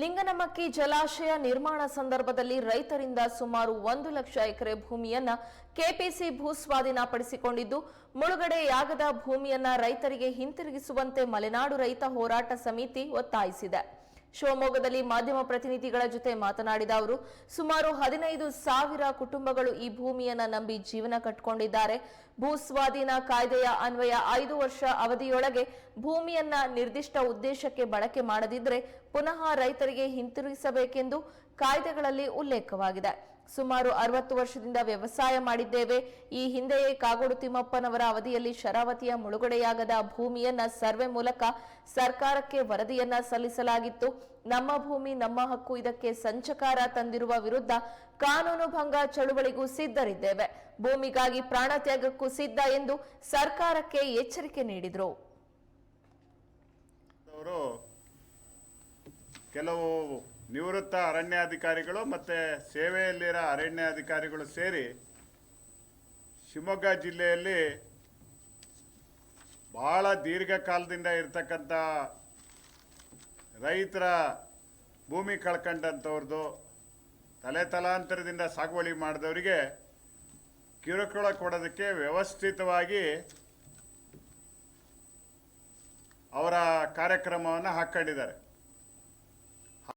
ಲಿಂಗನಮಕ್ಕಿ ಜಲಾಶಯ ನಿರ್ಮಾಣ ಸಂದರ್ಭದಲ್ಲಿ ರೈತರಿಂದ ಸುಮಾರು ಒಂದು ಲಕ್ಷ ಎಕರೆ ಭೂಮಿಯನ್ನ ಕೆಪಿಸಿ ಭೂಸ್ವಾಧೀನ ಪಡಿಸಿಕೊಂಡಿದ್ದು ಮುಳುಗಡೆಯಾಗದ ಭೂಮಿಯನ್ನ ರೈತರಿಗೆ ಹಿಂತಿರುಗಿಸುವಂತೆ ಮಲೆನಾಡು ರೈತ ಹೋರಾಟ ಸಮಿತಿ ಒತ್ತಾಯಿಸಿದೆ. ಶಿವಮೊಗ್ಗದಲ್ಲಿ ಮಾಧ್ಯಮ ಪ್ರತಿನಿಧಿಗಳ ಜೊತೆ ಮಾತನಾಡಿದ ಅವರು, ಸುಮಾರು ಹದಿನೈದು ಸಾವಿರ ಕುಟುಂಬಗಳು ಈ ಭೂಮಿಯನ್ನ ನಂಬಿ ಜೀವನ ಕಟ್ಟಿಕೊಂಡಿದ್ದಾರೆ ಭೂ ಸ್ವಾಧೀನ ಕಾಯ್ದೆಯ ಅನ್ವಯ ಐದು ವರ್ಷ ಅವಧಿಯೊಳಗೆ ಭೂಮಿಯನ್ನ ನಿರ್ದಿಷ್ಟ ಉದ್ದೇಶಕ್ಕೆ ಬಳಕೆ ಮಾಡದಿದ್ದರೆ ಪುನಃ ರೈತರಿಗೆ ಹಿಂತಿರುಗಿಸಬೇಕೆಂದು ಕಾಯ್ದೆಗಳಲ್ಲಿ ಉಲ್ಲೇಖವಾಗಿದೆ. ಸುಮಾರು ಅರವತ್ತು ವರ್ಷದಿಂದ ವ್ಯವಸಾಯ ಮಾಡಿದ್ದೇವೆ. ಈ ಹಿಂದೆಯೇ ಕಾಗೋಡು ತಿಮ್ಮಪ್ಪನವರ ಅವಧಿಯಲ್ಲಿ ಶರಾವತಿಯ ಮುಳುಗಡೆಯಾಗದ ಭೂಮಿಯನ್ನ ಸರ್ವೆ ಮೂಲಕ ಸರ್ಕಾರಕ್ಕೆ ವರದಿಯನ್ನ ಸಲ್ಲಿಸಲಾಗಿತ್ತು. ನಮ್ಮ ಭೂಮಿ, ನಮ್ಮ ಹಕ್ಕು, ಇದಕ್ಕೆ ಸಂಚಕಾರ ತಂದಿರುವ ವಿರುದ್ಧ ಕಾನೂನು ಭಂಗ ಚಳುವಳಿಗೂ ಸಿದ್ಧರಿದ್ದೇವೆ. ಭೂಮಿಗಾಗಿ ಪ್ರಾಣ ತ್ಯಾಗಕ್ಕೂ ಸಿದ್ಧ ಎಂದು ಸರ್ಕಾರಕ್ಕೆ ಎಚ್ಚರಿಕೆ ನೀಡಿದರು. ಕೆಲವು ನಿವೃತ್ತ ಅರಣ್ಯಾಧಿಕಾರಿಗಳು ಮತ್ತು ಸೇವೆಯಲ್ಲಿರೋ ಅರಣ್ಯಾಧಿಕಾರಿಗಳು ಸೇರಿ ಶಿವಮೊಗ್ಗ ಜಿಲ್ಲೆಯಲ್ಲಿ ಭಾಳ ದೀರ್ಘಕಾಲದಿಂದ ಇರ್ತಕ್ಕಂಥ ರೈತರ ಭೂಮಿ ಕಳ್ಕೊಂಡಂಥವ್ರದ್ದು ತಲೆ ತಲಾಂತರದಿಂದ ಸಾಗುವಳಿ ಮಾಡಿದವರಿಗೆ ಕಿರುಕುಳ ಕೊಡೋದಕ್ಕೆ ವ್ಯವಸ್ಥಿತವಾಗಿ ಅವರ ಕಾರ್ಯಕ್ರಮವನ್ನು ಹಾಕ್ಕೊಂಡಿದ್ದಾರೆ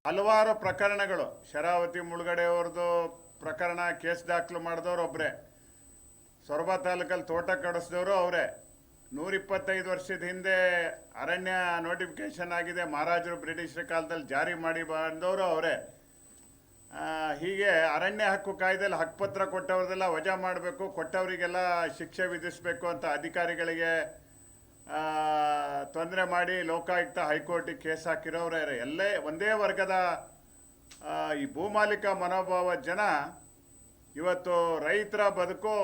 ಹಲವಾರು ಪ್ರಕರಣಗಳು. ಶರಾವತಿ ಮುಳುಗಡೆಯವ್ರದ್ದು ಪ್ರಕರಣ ಕೇಸ್ ದಾಖಲು ಮಾಡಿದವರು ಒಬ್ಬರೇ ಸೊರಬ ತಾಲೂಕಲ್ಲಿ ತೋಟ ಕಡಿಸಿದವರು ಅವರೇ. ನೂರಿಪ್ಪತ್ತೈದು ವರ್ಷದ ಹಿಂದೆ ಅರಣ್ಯ ನೋಟಿಫಿಕೇಶನ್ ಆಗಿದೆ. ಮಹಾರಾಜರು ಬ್ರಿಟಿಷರ ಕಾಲದಲ್ಲಿ ಜಾರಿ ಮಾಡಿ ಬಂದವರು ಅವರೇ. ಹೀಗೆ ಅರಣ್ಯ ಹಕ್ಕು ಕಾಯ್ದೆಯಲ್ಲಿ ಹಕ್ಕುಪತ್ರ ಕೊಟ್ಟವ್ರದೆಲ್ಲ ವಜಾ ಮಾಡಬೇಕು, ಕೊಟ್ಟವರಿಗೆಲ್ಲ ಶಿಕ್ಷೆ ವಿಧಿಸಬೇಕು ಅಂತ ಅಧಿಕಾರಿಗಳಿಗೆ ತೊಂದರೆ ಮಾಡಿ ಲೋಕಾಯುಕ್ತ ಹೈಕೋರ್ಟಿಗೆ ಕೇಸ್ ಹಾಕಿರೋರೇ ಎಲ್ಲೇ ಒಂದೇ ವರ್ಗದ ಈ ಭೂಮಾಲಿಕ ಮನೋಭಾವ ಜನ ಇವತ್ತು ರೈತರ ಬದುಕು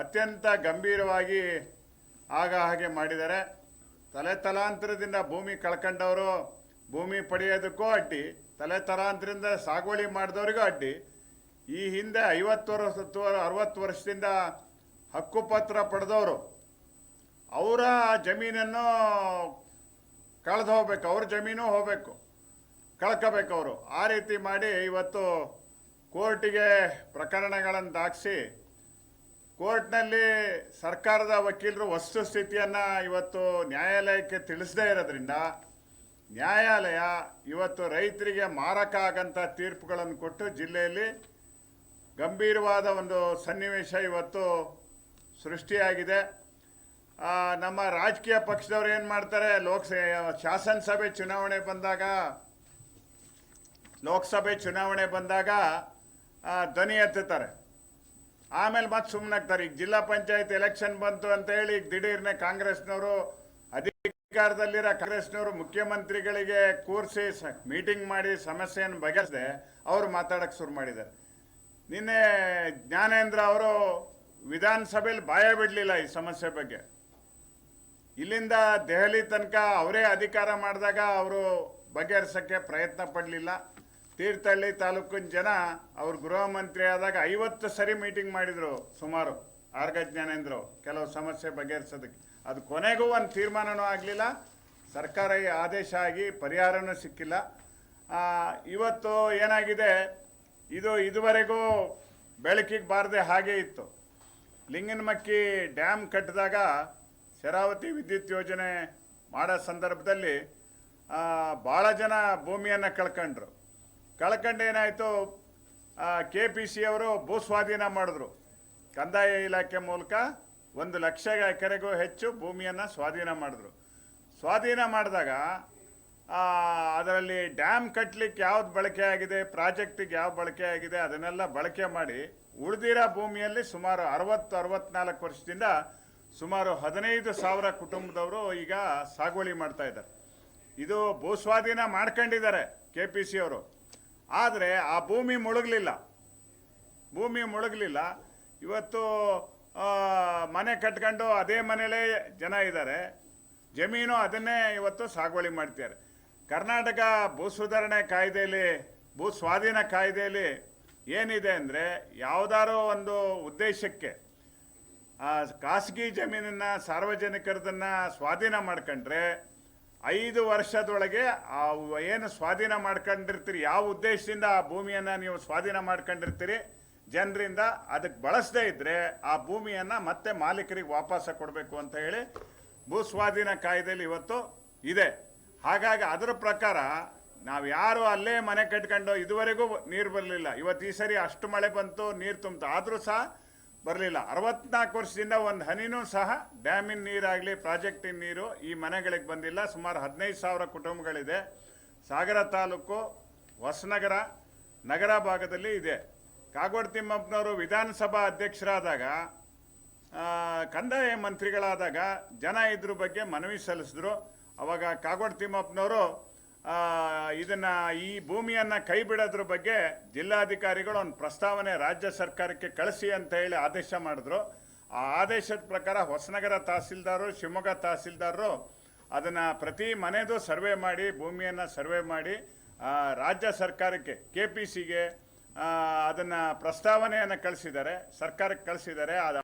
ಅತ್ಯಂತ ಗಂಭೀರವಾಗಿ ಆಗ ಹಾಗೆ ಮಾಡಿದ್ದಾರೆ. ತಲೆ ತಲಾಂತರದಿಂದ ಭೂಮಿ ಕಳ್ಕೊಂಡವರು, ಭೂಮಿ ಪಡೆಯೋದಕ್ಕೂ ಅಡ್ಡಿ, ತಲೆ ತಲಾಂತರದಿಂದ ಸಾಗುವಳಿ ಮಾಡಿದವ್ರಿಗೂ ಅಡ್ಡಿ. ಈ ಹಿಂದೆ ಐವತ್ತು ವರ್ಷ, ಅರವತ್ತು ವರ್ಷದಿಂದ ಹಕ್ಕುಪತ್ರ ಪಡೆದವರು ಅವರ ಜಮೀನನ್ನು ಕಳೆದು ಹೋಗ್ಬೇಕು, ಅವ್ರ ಜಮೀನು ಹೋಗಬೇಕು, ಕಳ್ಕೋಬೇಕು ಅವರು. ಆ ರೀತಿ ಮಾಡಿ ಇವತ್ತು ಕೋರ್ಟಿಗೆ ಪ್ರಕರಣಗಳನ್ನು ದಾಖಿಸಿ ಕೋರ್ಟ್ನಲ್ಲಿ ಸರ್ಕಾರದ ವಕೀಲರು ವಸ್ತುಸ್ಥಿತಿಯನ್ನು ಇವತ್ತು ನ್ಯಾಯಾಲಯಕ್ಕೆ ತಿಳಿಸದೇ ಇರೋದ್ರಿಂದ, ನ್ಯಾಯಾಲಯ ಇವತ್ತು ರೈತರಿಗೆ ಮಾರಕ ಆಗಂಥ ತೀರ್ಪುಗಳನ್ನು ಕೊಟ್ಟು ಜಿಲ್ಲೆಯಲ್ಲಿ ಗಂಭೀರವಾದ ಒಂದು ಸನ್ನಿವೇಶ ಇವತ್ತು ಸೃಷ್ಟಿಯಾಗಿದೆ. ನಮ್ಮ ರಾಜಕೀಯ ಪಕ್ಷದವ್ರು ಏನು ಮಾಡ್ತಾರೆ? ಲೋಕಸಭೆ ಶಾಸನಸಭೆ ಚುನಾವಣೆ ಬಂದಾಗ, ಲೋಕಸಭೆ ಚುನಾವಣೆ ಬಂದಾಗ ಧ್ವನಿ ಎತ್ತುತ್ತಾರೆ. ಆಮೇಲೆ ಮತ್ತೆ ಸುಮ್ಮನಾಗ್ತಾರೆ ಈಗ ಜಿಲ್ಲಾ ಪಂಚಾಯತ್ ಎಲೆಕ್ಷನ್ ಬಂತು ಅಂತ ಹೇಳಿ ಈಗ ದಿಢೀರ್ನೆ ಕಾಂಗ್ರೆಸ್ನವರು, ಅಧಿಕಾರದಲ್ಲಿರೋ ಕಾಂಗ್ರೆಸ್ನವರು ಮುಖ್ಯಮಂತ್ರಿಗಳಿಗೆ ಕೂರಿಸಿ ಮೀಟಿಂಗ್ ಮಾಡಿ ಸಮಸ್ಯೆಯನ್ನು ಬಗೆಹರಿಸದೆ, ಅವರು ಮಾತಾಡಕ್ಕೆ ಶುರು ಮಾಡಿದ್ದಾರೆ. ನಿನ್ನೆ ಜ್ಞಾನೇಂದ್ರ ಅವರು ವಿಧಾನಸಭೆಯಲ್ಲಿ ಬಾಯ ಬಿಡಲಿಲ್ಲ ಈ ಸಮಸ್ಯೆ ಬಗ್ಗೆ. ಇಲ್ಲಿಂದ ದೆಹಲಿ ತನಕ ಅವರೇ ಅಧಿಕಾರ ಮಾಡಿದಾಗ ಅವರು ಬಗೆಹರಿಸೋಕ್ಕೆ ಪ್ರಯತ್ನ ಪಡಲಿಲ್ಲ. ತೀರ್ಥಹಳ್ಳಿ ತಾಲೂಕಿನ ಜನ ಅವ್ರ ಗೃಹ ಮಂತ್ರಿ ಆದಾಗ ಐವತ್ತು ಸರಿ ಮೀಟಿಂಗ್ ಮಾಡಿದರು ಸುಮಾರು. ಆರ್ಗ ಜ್ಞಾನೇಂದ್ರ ಕೆಲವು ಸಮಸ್ಯೆ ಬಗೆಹರಿಸೋದಕ್ಕೆ. ಅದು ಕೊನೆಗೂ ಒಂದು ತೀರ್ಮಾನವೂ ಆಗಲಿಲ್ಲ. ಸರ್ಕಾರ ಈ ಆದೇಶ ಆಗಿ ಪರಿಹಾರನೂ ಸಿಕ್ಕಿಲ್ಲ. ಇವತ್ತು ಏನಾಗಿದೆ? ಇದು ಇದುವರೆಗೂ ಬೆಳಕಿಗೆ ಬಾರದೆ ಹಾಗೇ ಇತ್ತು. ಲಿಂಗನಮಕ್ಕಿ ಡ್ಯಾಮ್ ಕಟ್ಟಿದಾಗ ಶರಾವತಿ ವಿದ್ಯುತ್ ಯೋಜನೆ ಮಾಡೋ ಸಂದರ್ಭದಲ್ಲಿ ಭಾಳ ಜನ ಭೂಮಿಯನ್ನು ಕಳ್ಕೊಂಡ್ರು. ಕಳ್ಕೊಂಡು ಏನಾಯಿತು ಕೆ ಪಿ ಸಿ ಅವರು ಭೂ ಸ್ವಾಧೀನ ಮಾಡಿದ್ರು. ಕಂದಾಯ ಇಲಾಖೆ ಮೂಲಕ ಒಂದು ಲಕ್ಷ ಎಕರೆಗೂ ಹೆಚ್ಚು ಭೂಮಿಯನ್ನು ಸ್ವಾಧೀನ ಮಾಡಿದ್ರು. ಸ್ವಾಧೀನ ಮಾಡಿದಾಗ ಅದರಲ್ಲಿ ಡ್ಯಾಮ್ ಕಟ್ಟಲಿಕ್ಕೆ ಯಾವ್ದು ಬಳಕೆ ಆಗಿದೆ, ಪ್ರಾಜೆಕ್ಟಿಗೆ ಯಾವ ಬಳಕೆ ಆಗಿದೆ, ಅದನ್ನೆಲ್ಲ ಬಳಕೆ ಮಾಡಿ ಉಳಿದಿರೋ ಭೂಮಿಯಲ್ಲಿ ಸುಮಾರು ಅರವತ್ತು, ಅರವತ್ನಾಲ್ಕು ವರ್ಷದಿಂದ ಸುಮಾರು ಹದಿನೈದು ಸಾವಿರ ಕುಟುಂಬದವರು ಈಗ ಸಾಗುವಳಿ ಮಾಡ್ತಾ ಇದ್ದಾರೆ. ಇದು ಭೂಸ್ವಾಧೀನ ಮಾಡ್ಕೊಂಡಿದ್ದಾರೆ ಕೆ ಪಿ ಸಿ ಅವರು. ಆದರೆ ಆ ಭೂಮಿ ಮುಳುಗಲಿಲ್ಲ. ಭೂಮಿ ಮುಳುಗಲಿಲ್ಲ. ಇವತ್ತು ಮನೆ ಕಟ್ಕೊಂಡು ಅದೇ ಮನೇಲೇ ಜನ ಇದ್ದಾರೆ. ಜಮೀನು ಅದನ್ನೇ ಇವತ್ತು ಸಾಗುವಳಿ ಮಾಡ್ತಿದ್ದಾರೆ. ಕರ್ನಾಟಕ ಭೂ ಸುಧಾರಣೆ ಕಾಯ್ದೆಯಲ್ಲಿ, ಭೂ ಸ್ವಾಧೀನ ಕಾಯ್ದೆಯಲ್ಲಿ ಏನಿದೆ ಅಂದರೆ, ಯಾವುದಾರೋ ಒಂದು ಉದ್ದೇಶಕ್ಕೆ ಆ ಖಾಸಗಿ ಜಮೀನನ್ನು ಸಾರ್ವಜನಿಕರದನ್ನು ಸ್ವಾಧೀನ ಮಾಡ್ಕೊಂಡ್ರೆ ಐದು ವರ್ಷದೊಳಗೆ ಆ ಏನು ಸ್ವಾಧೀನ ಮಾಡ್ಕೊಂಡಿರ್ತೀರಿ, ಯಾವ ಉದ್ದೇಶದಿಂದ ಆ ಭೂಮಿಯನ್ನು ನೀವು ಸ್ವಾಧೀನ ಮಾಡ್ಕೊಂಡಿರ್ತೀರಿ, ಜನರಿಂದ ಅದಕ್ಕೆ ಬಳಸದೇ ಇದ್ದರೆ ಆ ಭೂಮಿಯನ್ನು ಮತ್ತೆ ಮಾಲೀಕರಿಗೆ ವಾಪಸ್ ಕೊಡಬೇಕು ಅಂತ ಹೇಳಿ ಭೂ ಸ್ವಾಧೀನ ಕಾಯ್ದೆಯಲ್ಲಿ ಇವತ್ತು ಇದೆ. ಹಾಗಾಗಿ ಅದರ ಪ್ರಕಾರ ನಾವು ಯಾರು ಅಲ್ಲೇ ಮನೆ ಕಟ್ಕೊಂಡು ಇದುವರೆಗೂ ನೀರು ಬರಲಿಲ್ಲ. ಇವತ್ತು ಈ ಸರಿ ಅಷ್ಟು ಮಳೆ ಬಂತು, ನೀರು ತುಂಬಿತು. ಆದರೂ ಸಹ ಬರಲಿಲ್ಲ. ಅರವತ್ನಾಲ್ಕು ವರ್ಷದಿಂದ ಒಂದು ಹನಿನೂ ಸಹ ಡ್ಯಾಮಿನ ನೀರಾಗಲಿ, ಪ್ರಾಜೆಕ್ಟಿನ ನೀರು ಈ ಮನೆಗಳಿಗೆ ಬಂದಿಲ್ಲ. ಸುಮಾರು ಹದಿನೈದು ಸಾವಿರ ಕುಟುಂಬಗಳಿದೆ. ಸಾಗರ ತಾಲೂಕು, ಹೊಸನಗರ, ನಗರ ಭಾಗದಲ್ಲಿ ಇದೆ. ಕಾಗೋಡು ತಿಮ್ಮಪ್ಪನವರು ವಿಧಾನಸಭಾ ಅಧ್ಯಕ್ಷರಾದಾಗ ಕಂದಾಯ ಮಂತ್ರಿಗಳಾದಾಗ ಜನ ಇದ್ರ ಬಗ್ಗೆ ಮನವಿ ಸಲ್ಲಿಸಿದ್ರು. ಅವಾಗ ಕಾಗೋಡು ತಿಮ್ಮಪ್ಪನವರು ಇದನ್ನ ಈ ಭೂಮಿಯನ್ನ ಕೈ ಬಿಡೋದ್ರ ಬಗ್ಗೆ ಜಿಲ್ಲಾಧಿಕಾರಿಗಳು ಒಂದು ಪ್ರಸ್ತಾವನೆ ರಾಜ್ಯ ಸರ್ಕಾರಕ್ಕೆ ಕಳಿಸಿ ಅಂತ ಹೇಳಿ ಆದೇಶ ಮಾಡಿದ್ರು. ಆ ಆದೇಶದ ಪ್ರಕಾರ ಹೊಸನಗರ ತಹಸೀಲ್ದಾರು, ಶಿವಮೊಗ್ಗ ತಹಸೀಲ್ದಾರರು ಅದನ್ನ ಪ್ರತಿ ಮನೆದು ಸರ್ವೆ ಮಾಡಿ, ಭೂಮಿಯನ್ನು ಸರ್ವೆ ಮಾಡಿ ರಾಜ್ಯ ಸರ್ಕಾರಕ್ಕೆ ಕೆ ಪಿ ಸಿಗೆ ಅದನ್ನ ಪ್ರಸ್ತಾವನೆಯನ್ನು ಕಳಿಸಿದ್ದಾರೆ. ಸರ್ಕಾರಕ್ಕೆ ಕಳಿಸಿದ್ದಾರೆ. ಅದು